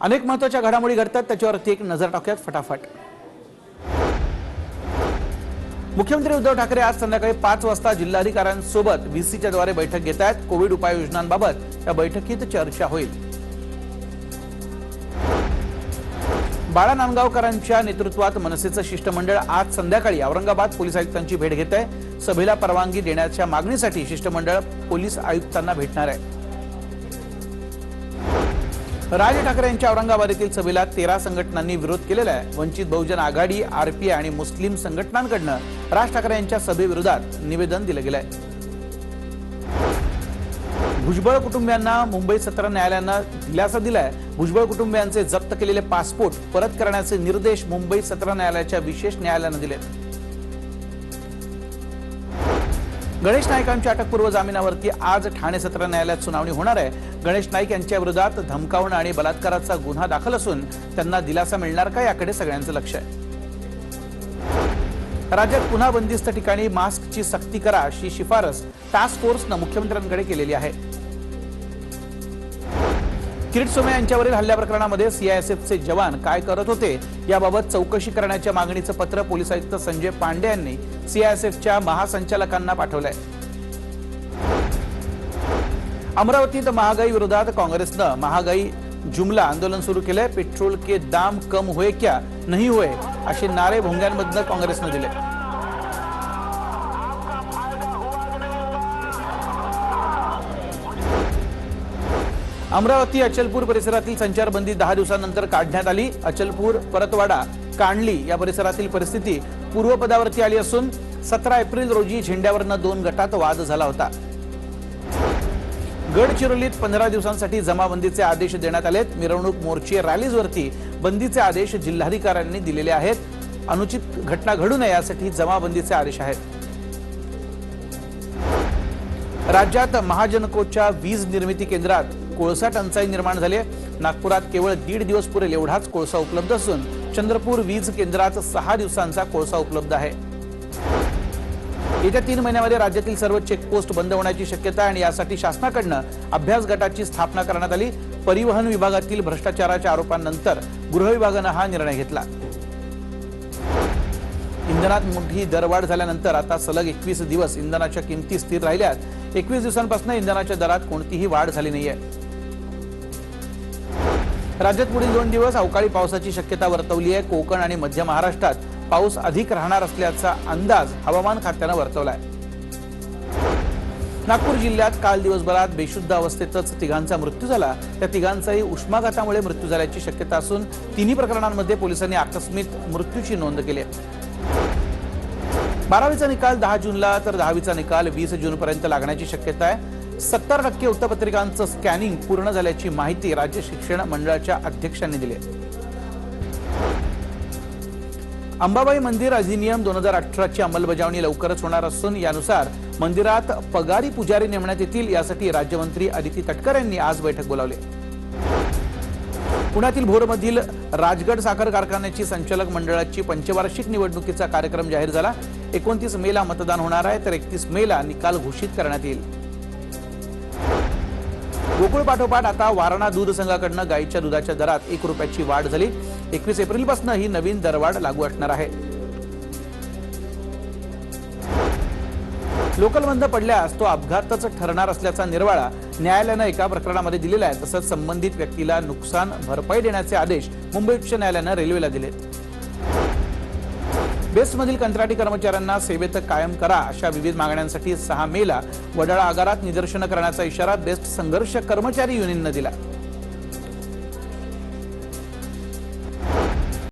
अनेक महत्त्वाच्या घडामोडी घडतात त्याच्यावरती एक नजर टाकूयात फटाफट. मुख्यमंत्री उद्धव ठाकरे आज संध्याकाळी पाच वाजता जिल्हाधिकाऱ्यांसोबत व्हीसीच्या द्वारे बैठक घेत आहेत. कोविड उपाययोजनांबाबत या बैठकीत चर्चा होईल. बाळा नांदगावकरांच्या नेतृत्वात मनसेचं शिष्टमंडळ आज संध्याकाळी औरंगाबाद पोलीस आयुक्तांची भेट घेत आहे सभेला परवानगी देण्याच्या मागणीसाठी शिष्टमंडळ पोलीस आयुक्तांना भेटणार आहे. राज ठाकरे यांच्या औरंगाबाद येथील सभेला तेरा संघटनांनी विरोध केलेला आहे. वंचित बहुजन आघाडी आरपीआय आणि मुस्लिम संघटनांकडनं राज ठाकरे यांच्या सभेविरोधात निवेदन दिलं गेलंय. भुजबळ कुटुंबियांना मुंबई सत्र न्यायालयानं दिलासा दिलाय. भुजबळ कुटुंबियांचे जप्त केलेले पासपोर्ट परत करण्याचे निर्देश मुंबई सत्र न्यायालयाच्या विशेष न्यायालयानं दिलेत. गणेश नाईकांच्या अटकपूर्व जामिनावरती आज ठाणे सत्र न्यायालयात सुनावणी होणार आहे. गणेश नाईक यांच्या विरोधात धमकावणं आणि बलात्काराचा गुन्हा दाखल असून त्यांना दिलासा मिळणार का याकडे सगळ्यांचं लक्ष आहे. राज्यात पुन्हा बंदिस्त ठिकाणी मास्कची सक्ती करा अशी शिफारस टास्क फोर्सनं मुख्यमंत्र्यांकडे केलेली आहे. किरीट सोमे यांच्यावरील हल्ल्या प्रकरणामध्ये सीआयएसएफचे जवान काय करत होते याबाबत चौकशी करण्याच्या मागणीचं पत्र पोलीस आयुक्त संजय पांडे यांनी सीआयएसएफच्या महासंचालकांना पाठवलंय. अमरावतीत महागाई विरोधात काँग्रेसनं महागाई जुमला आंदोलन सुरू केलंय. पेट्रोल के दाम कम होय क्या? नहीं होय असे नारे भोंग्यांमधनं काँग्रेसनं दिले अमरावती अचलपूर परिसरातील संचारबंदी दहा दिवसांनंतर काढण्यात आली. अचलपूर परतवाडा कांडली या परिसरातील परिस्थिती पूर्वपदावरती आली असून सतरा एप्रिल रोजी झेंड्यावरनं दोन गटात वाद झाला होता. गडचिरोलीत पंधरा दिवसांसाठी जमाबंदीचे आदेश देण्यात आलेत. मिरवणूक मोर्चे रॅलीजवरती बंदीचे आदेश जिल्हाधिकाऱ्यांनी दिलेले आहेत. अनुचित घटना घडू नये यासाठी जमाबंदीचे आदेश आहेत. राज्यात महाजनकोच्या वीज निर्मिती केंद्रात कोळसा टंचाई निर्माण झाली आहे. नागपुरात केवळ दीड दिवस पुरेल एवढाच कोळसा उपलब्ध असून चंद्रपूर वीज केंद्रात सहा दिवसांचा कोळसा उपलब्ध आहे. येत्या तीन महिन्यामध्ये राज्यातील सर्व चेकपोस्ट बंद होण्याची शक्यता आहे आणि यासाठी शासनाकडनं अभ्यास गटाची स्थापना करण्यात आली. परिवहन विभागातील भ्रष्टाचाराच्या आरोपांनंतर गृह विभागानं हा निर्णय घेतला. इंधनात मोठी दरवाढ झाल्यानंतर आता सलग एकवीस दिवस इंधनाच्या किमती स्थिर राहिल्यात. एकवीस दिवसांपासून इंधनाच्या दरात कोणतीही वाढ झाली नाहीये. राज्यात पुढील दोन दिवस अवकाळी पावसाची शक्यता वर्तवली आहे. कोकण आणि मध्य महाराष्ट्रात पाऊस अधिक राहणार असल्याचा अंदाज हवामान खात्यानं वर्तवलाय. नागपूर जिल्ह्यात काल दिवसभरात बेशुद्ध अवस्थेतच तिघांचा मृत्यू झाला. त्या तिघांचाही उष्माघातामुळे मृत्यू झाल्याची शक्यता असून तिन्ही प्रकरणांमध्ये पोलिसांनी आकस्मिक मृत्यूची नोंद केली आहे. बारावीचा निकाल दहा जूनला तर दहावीचा निकाल वीस जूनपर्यंत लागण्याची शक्यता आहे. सत्तर टक्के वृत्तपत्रिकांचं स्कॅनिंग पूर्ण झाल्याची माहिती राज्य शिक्षण मंडळाच्या अध्यक्षांनी दिली आहे. अंबाबाई मंदिर अधिनियम दोन हजार अठराची अंमलबजावणी लवकरच होणार असून यानुसार मंदिरात पगारी पुजारी नेमण्यात येतील यासाठी राज्यमंत्री अदिती तटकर यांनी आज बैठक बोलावली. पुण्यातील भोरमधील राजगड साखर कारखान्याची संचालक मंडळाची पंचवार्षिक निवडणुकीचा कार्यक्रम जाहीर झाला. एकोणतीस मेला मतदान होणार आहे तर एकतीस मेला निकाल घोषित करण्यात येईल. गोकुळ पाठोपाठ आता वारणा दूध संघाकडनं गाईच्या दुधाच्या दरात एक रुपयाची वाढ झाली. एकवीस एप्रिलपासून ही नवीन दरवाढ लागू असणार आहे. लोकल बंद पडल्यास तो अपघातच ठरणार असल्याचा निर्वाळा न्यायालयानं एका प्रकरणामध्ये दिलेला आहे. तसंच संबंधित व्यक्तीला नुकसान भरपाई देण्याचे आदेश मुंबई उच्च न्यायालयानं रेल्वेला दिलेत. बेस्टमधील कंत्राटी कर्मचाऱ्यांना सेवेत कायम करा अशा विविध मागण्यांसाठी सहा मेला वडाळा आगारात निदर्शनं करण्याचा इशारा बेस्ट संघर्ष कर्मचारी युनियननं दिला.